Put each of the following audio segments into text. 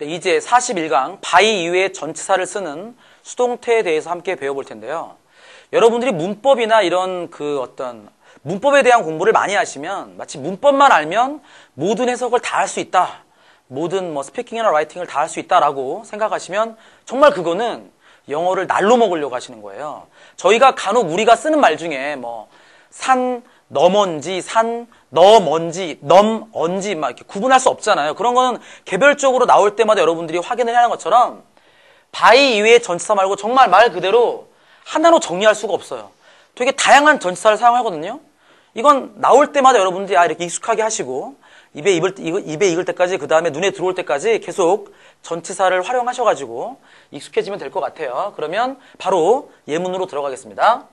이제 41강 바이 이외의 전치사를 쓰는 수동태에 대해서 함께 배워볼 텐데요. 여러분들이 문법이나 이런 그 어떤 문법에 대한 공부를 많이 하시면 마치 문법만 알면 모든 해석을 다 할 수 있다. 모든 뭐 스피킹이나 라이팅을 다 할 수 있다라고 생각하시면 정말 그거는 영어를 날로 먹으려고 하시는 거예요. 저희가 간혹 우리가 쓰는 말 중에 뭐 산, 너먼지, 산, 너먼지, 넘언지 막 이렇게 구분할 수 없잖아요. 그런 거는 개별적으로 나올 때마다 여러분들이 확인을 해야 하는 것처럼 바이 이외의 전치사 말고 정말 말 그대로 하나로 정리할 수가 없어요. 되게 다양한 전치사를 사용하거든요. 이건 나올 때마다 여러분들이 아 이렇게 익숙하게 하시고 입에 입을 입에 익을 때까지 그 다음에 눈에 들어올 때까지 계속 전치사를 활용하셔가지고 익숙해지면 될 것 같아요. 그러면 바로 예문으로 들어가겠습니다.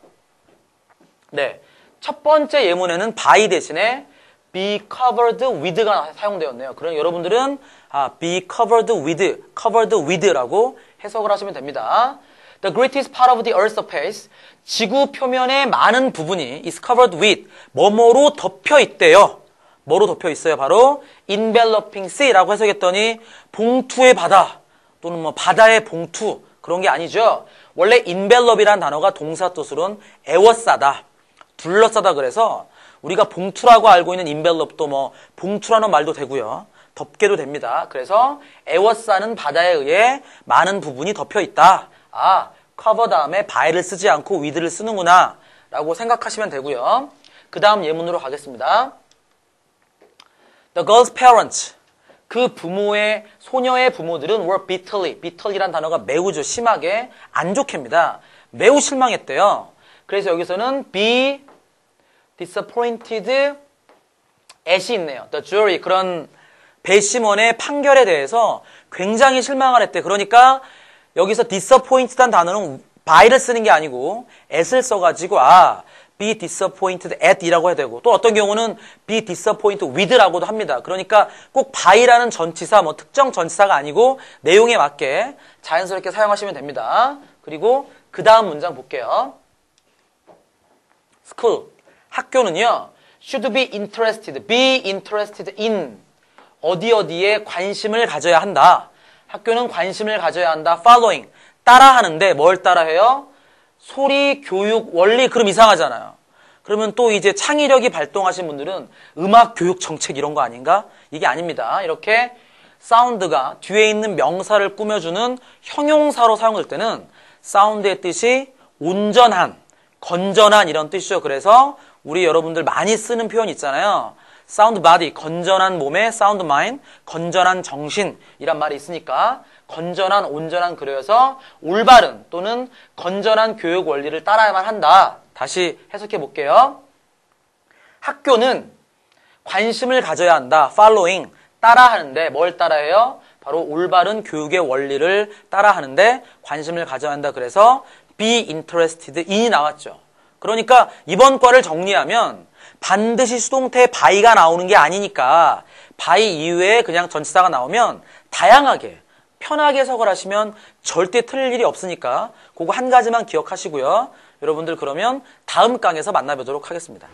네, 첫 번째 예문에는 by 대신에 be covered with가 사용되었네요. 그럼 여러분들은 아, be covered with, covered with라고 해석을 하시면 됩니다. The greatest part of the earth's surface, 지구 표면의 많은 부분이 is covered with, 뭐뭐로 덮여 있대요. 뭐로 덮여 있어요? 바로 enveloping sea라고 해석했더니 봉투의 바다 또는 뭐 바다의 봉투 그런 게 아니죠. 원래 envelop이라는 단어가 동사 뜻으로는 에워싸다, 둘러싸다 그래서 우리가 봉투라고 알고 있는 envelop도 뭐 봉투라는 말도 되고요. 덮게도 됩니다. 그래서 에워싸는 바다에 의해 많은 부분이 덮여 있다. 아, 커버 다음에 by를 쓰지 않고 with를 쓰는구나 라고 생각하시면 되고요. 그 다음 예문으로 가겠습니다. The girl's parents. 그 부모의, 소녀의 부모들은 were bitterly, bitterly란 단어가 매우 죠. 심하게 안 좋게입니다. 매우 실망했대요. 그래서 여기서는 be disappointed at이 있네요. The jury. 그런 배심원의 판결에 대해서 굉장히 실망을 했대. 그러니까 여기서 disappointed한 단어는 by를 쓰는 게 아니고 at을 써가지고 아 be disappointed at 이라고 해야 되고 또 어떤 경우는 be disappointed with라고도 합니다. 그러니까 꼭 by라는 전치사 뭐 특정 전치사가 아니고 내용에 맞게 자연스럽게 사용하시면 됩니다. 그리고 그 다음 문장 볼게요. school 학교는요 should be interested, be interested in 어디 어디에 관심을 가져야 한다. 학교는 관심을 가져야 한다. following 따라하는데 뭘 따라해요? 소리, 교육, 원리 그럼 이상하잖아요. 그러면 또 이제 창의력이 발동하신 분들은 음악 교육 정책 이런 거 아닌가? 이게 아닙니다. 이렇게 사운드가 뒤에 있는 명사를 꾸며주는 형용사로 사용될 때는 사운드의 뜻이 온전한, 건전한 이런 뜻이죠. 그래서 우리 여러분들 많이 쓰는 표현 있잖아요. 사운드 바디, 건전한 몸에 사운드 마인, 건전한 정신이란 말이 있으니까 건전한, 온전한 그려서 올바른 또는 건전한 교육 원리를 따라야만 한다. 다시 해석해 볼게요. 학교는 관심을 가져야 한다. following, 따라하는데 뭘 따라해요? 바로 올바른 교육의 원리를 따라하는데 관심을 가져야 한다. 그래서 be interested in이 나왔죠. 그러니까 이번 과를 정리하면 반드시 수동태 바이가 나오는 게 아니니까 바이 이후에 그냥 전치사가 나오면 다양하게 편하게 해석을 하시면 절대 틀릴 일이 없으니까 그거 한 가지만 기억하시고요. 여러분들 그러면 다음 강에서 만나보도록 하겠습니다.